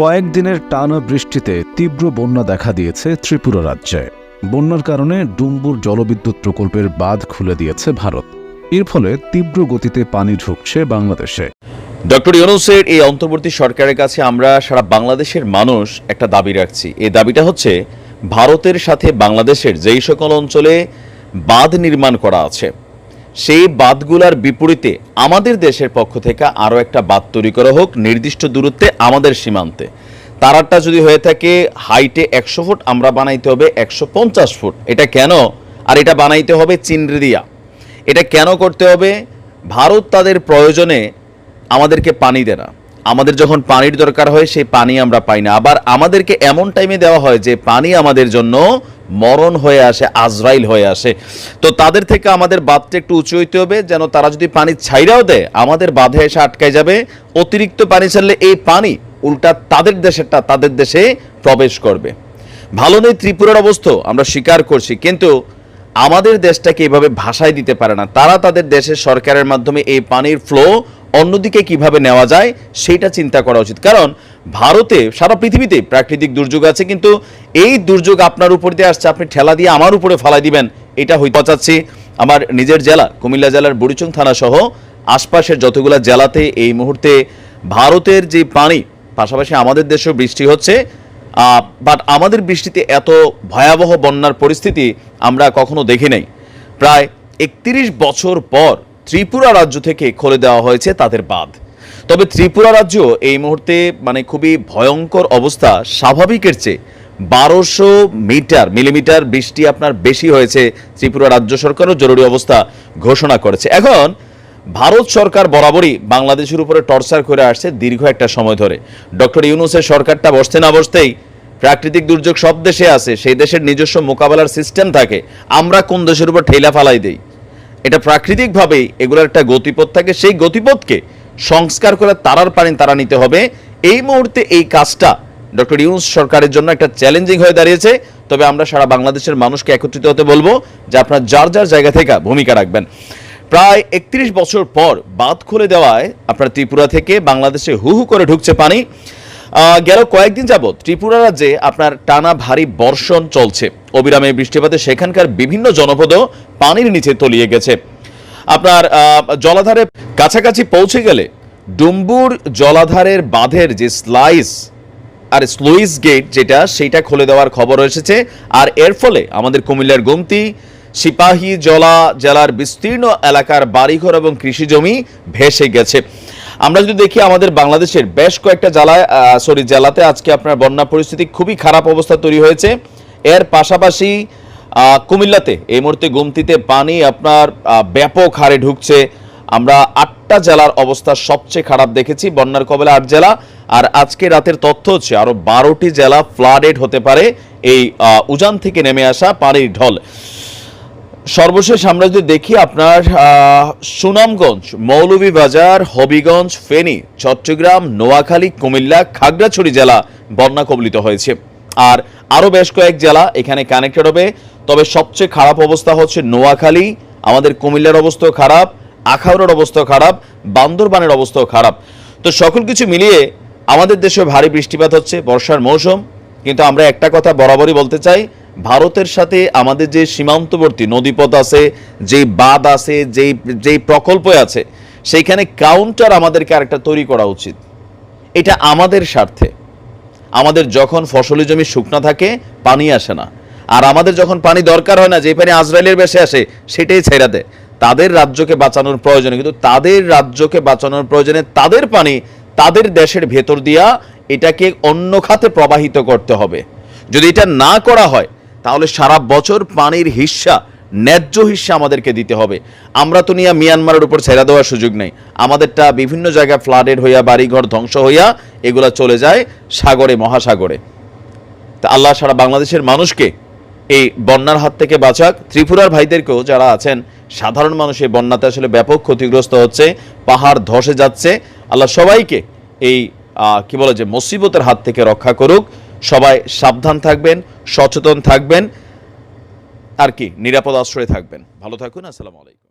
কয়েকদিনের টানা বৃষ্টিতে তীব্র বন্যা দেখা দিয়েছে ত্রিপুরা রাজ্যে। বন্যার কারণে ডুম্বুর জলবিদ্যুৎ প্রকল্পের বাঁধ খুলে দিয়েছে ভারত। এর ফলে তীব্র গতিতে পানি ঢুকছে বাংলাদেশে। ডক্টর ইউনুসের এই অন্তর্বর্তী সরকারের কাছে আমরা সারা বাংলাদেশের মানুষ একটা দাবি রাখছি। এই দাবিটা হচ্ছে, ভারতের সাথে বাংলাদেশের যেই সকল অঞ্চলে বাঁধ নির্মাণ করা আছে সেই বাঁধগুলার বিপরীতে আমাদের দেশের পক্ষ থেকে আরও একটা বাদ তৈরি করা হোক, নির্দিষ্ট দূরত্বে আমাদের সীমান্তে। তারাটা যদি হয়ে থাকে, হাইটে একশো ফুট, আমরা বানাইতে হবে একশো পঞ্চাশ ফুট। এটা কেন? আর এটা বানাইতে হবে চিনরে দিয়া। এটা কেন করতে হবে? ভারত তাদের প্রয়োজনে আমাদেরকে পানি দেয় না আমাদের যখন পানির দরকার হয়, সেই পানি আমরা পাই না। আবার আমাদেরকে এমন টাইমে দেওয়া হয় যে পানি আমাদের জন্য মরণ হয়ে আসে, আজরাইল হয়ে আসে। তো তাদের থেকে আমাদের বাঁধটা একটু উঁচু হইতে হবে, যেন তারা যদি পানি ছাইরাও দেয়, আমাদের বাঁধে এসে আটকায় যাবে। অতিরিক্ত পানি ছাড়লে এই পানি উল্টা তাদের দেশেরটা তাদের দেশে প্রবেশ করবে। ভালো নেই ত্রিপুরার অবস্থা, আমরা স্বীকার করছি, কিন্তু আমাদের দেশটাকে এভাবে ভাষায় দিতে পারে না। তারা তাদের দেশের সরকারের মাধ্যমে এই পানির ফ্লো অন্যদিকে কীভাবে নেওয়া যায় সেইটা চিন্তা করা উচিত। কারণ ভারতে, সারা পৃথিবীতে প্রাকৃতিক দুর্যোগ আছে, কিন্তু এই দুর্যোগ আপনার উপর দিয়ে আসছে, আপনি ঠেলা দিয়ে আমার উপরে ফালাই দিবেন, এটা হইতে চাচ্ছি। আমার নিজের জেলা, কুমিল্লা জেলার বুড়িচং থানা সহ আশপাশের যতগুলা জেলাতে এই মুহূর্তে ভারতের যে পানি, পাশাপাশি আমাদের দেশেও বৃষ্টি হচ্ছে বাট আমাদের বৃষ্টিতে এত ভয়াবহ বন্যার পরিস্থিতি আমরা কখনো দেখি নাই। প্রায় একত্রিশ বছর পর ত্রিপুরা রাজ্য থেকে খুলে দেওয়া হয়েছে তাদের বাঁধ। তবে ত্রিপুরা রাজ্য এই মুহূর্তে মানে খুবই ভয়ঙ্কর অবস্থা স্বাভাবিকের চেয়ে। বারোশো মিটার, মিলিমিটার বৃষ্টি আপনার বেশি হয়েছে ত্রিপুরা রাজ্য সরকারও জরুরি অবস্থা ঘোষণা করেছে। এখন ভারত সরকার বরাবরই বাংলাদেশের উপরে টর্চার করে আসছে দীর্ঘ একটা সময় ধরে। ডক্টর ইউনুসের সরকারটা বসতে না বসতেই প্রাকৃতিক দুর্যোগ সব দেশে আছে, সেই দেশের নিজস্ব মোকাবেলার সিস্টেম থাকে। আমরা কোন দেশের উপর ঠেলা ফালাই দেই? এটা প্রাকৃতিকভাবেই এগুলোর একটা গতিপথ থাকে। সেই গতিপথকে সংস্কার করে তারার পানি তারা নিতে হবে। এই মুহূর্তে এই কাজটা ডক্টর ইউনুস সরকারের জন্য একটা চ্যালেঞ্জিং হয়ে দাঁড়িয়েছে। তবে আমরা সারা বাংলাদেশের মানুষকে একত্রিত হতে বলব যে আপনার যার যার জায়গা থেকে ভূমিকা রাখবেন। প্রায় একত্রিশ বছর পর বাঁধ খুলে দেওয়ায় আপনার ত্রিপুরা থেকে বাংলাদেশে হু হু করে ঢুকছে পানি। গেল কয়েকদিন যাবৎ ত্রিপুরা রাজ্যে আপনার টানা ভারী বর্ষণ চলছে। অবিরামে বৃষ্টিপাতে সেখানকার বিভিন্ন জনপদও পানির নিচে তলিয়ে গেছে। আপনার জলাধারে কাছাকাছি পৌঁছে গেলে ডুম্বুর জলাধারের বাঁধের যে স্লাইস আর স্লুইস গেট যেটা, সেটা খুলে দেওয়ার খবর এসেছে। আর এর ফলে আমাদের কুমিল্লার গুমতি, সিপাহী জলা জেলার বিস্তীর্ণ এলাকার বাড়িঘর এবং কৃষি জমি ভেসে গেছে। আমরা যদি দেখি আমাদের বাংলাদেশের বেশ কয়েকটা জেলায় সরি, জেলাতে আজকে আপনার বন্যা পরিস্থিতি খুবই খারাপ অবস্থা তৈরি হয়েছে। এর পাশাপাশি কুমিল্লাতে এই মুহূর্তে গুমতিতে পানি আপনার ব্যাপক হারে ঢুকছে। আমরা আটটা জেলার অবস্থা সবচেয়ে খারাপ দেখেছি, বন্যার কবলে আট জেলা। আর আজকে রাতের তথ্য হচ্ছে, আরও বারোটি জেলা ফ্লাডেড হতে পারে এই উজান থেকে নেমে আসা পানির ঢল। সর্বশেষ আমরা যদি দেখি, আপনার সুনামগঞ্জ, মৌলভীবাজার, হবিগঞ্জ, ফেনী, চট্টগ্রাম, নোয়াখালী, কুমিল্লা, খাগড়াছড়ি জেলা বন্যা কবলিত হয়েছে। আর আরও বেশ কয়েক জেলা এখানে কানেক্টেড হবে। তবে সবচেয়ে খারাপ অবস্থা হচ্ছে নোয়াখালী। আমাদের কুমিল্লার অবস্থাও খারাপ, আখাউড়ার অবস্থাও খারাপ, বান্দরবানের অবস্থাও খারাপ। তো সকল কিছু মিলিয়ে আমাদের দেশে ভারী বৃষ্টিপাত হচ্ছে, বর্ষার মৌসুম। কিন্তু আমরা একটা কথা বরাবরই বলতে চাই, ভারতের সাথে আমাদের যে সীমান্তবর্তী নদীপথ আছে, যেই বাঁধ আছে, যেই যেই প্রকল্প আছে, সেইখানে কাউন্টার আমাদেরকে আরেকটা তৈরি করা উচিত। এটা আমাদের স্বার্থে। আমাদের যখন ফসলি জমি শুকনা থাকে, পানি আসে না। আর আমাদের যখন পানি দরকার হয় না যে পানি আজরাইলের বেশে আসে, সেটাই ছেড়া দেয়। তাদের রাজ্যকে বাঁচানোর প্রয়োজনে, কিন্তু তাদের রাজ্যকে বাঁচানোর প্রয়োজনে তাদের পানি, তাদের দেশের ভেতর দিয়া এটাকে অন্য খাতে প্রবাহিত করতে হবে। যদি এটা না করা হয়, তাহলে সারা বছর পানির হিস্সা ন্যায্য হিস্সা আমাদেরকে দিতে হবে। আমরা তো নিয়ে মিয়ানমারের উপর ছেড়া দেওয়ার সুযোগ নেই। আমাদেরটা বিভিন্ন জায়গায় ফ্লাডেড হইয়া, বাড়িঘর ধ্বংস হইয়া, এগুলা চলে যায় সাগরে, মহাসাগরে। তা আল্লাহ সারা বাংলাদেশের মানুষকে এই বন্যার হাত থেকে বাঁচাক। ত্রিপুরার ভাইদেরকেও যারা আছেন, সাধারণ মানুষ এই বন্যাতে আসলে ব্যাপক ক্ষতিগ্রস্ত হচ্ছে, পাহাড় ধসে যাচ্ছে। আল্লাহ সবাইকে এই কি বলে যে, মুসিবতের হাত থেকে রক্ষা করুক। সবাই সাবধান থাকবেন, সচেতন থাকবেন। আর কি নিরাপদ আশ্রয়ে থাকবেন। ভালো থাকুন আসসালামু আলাইকুম।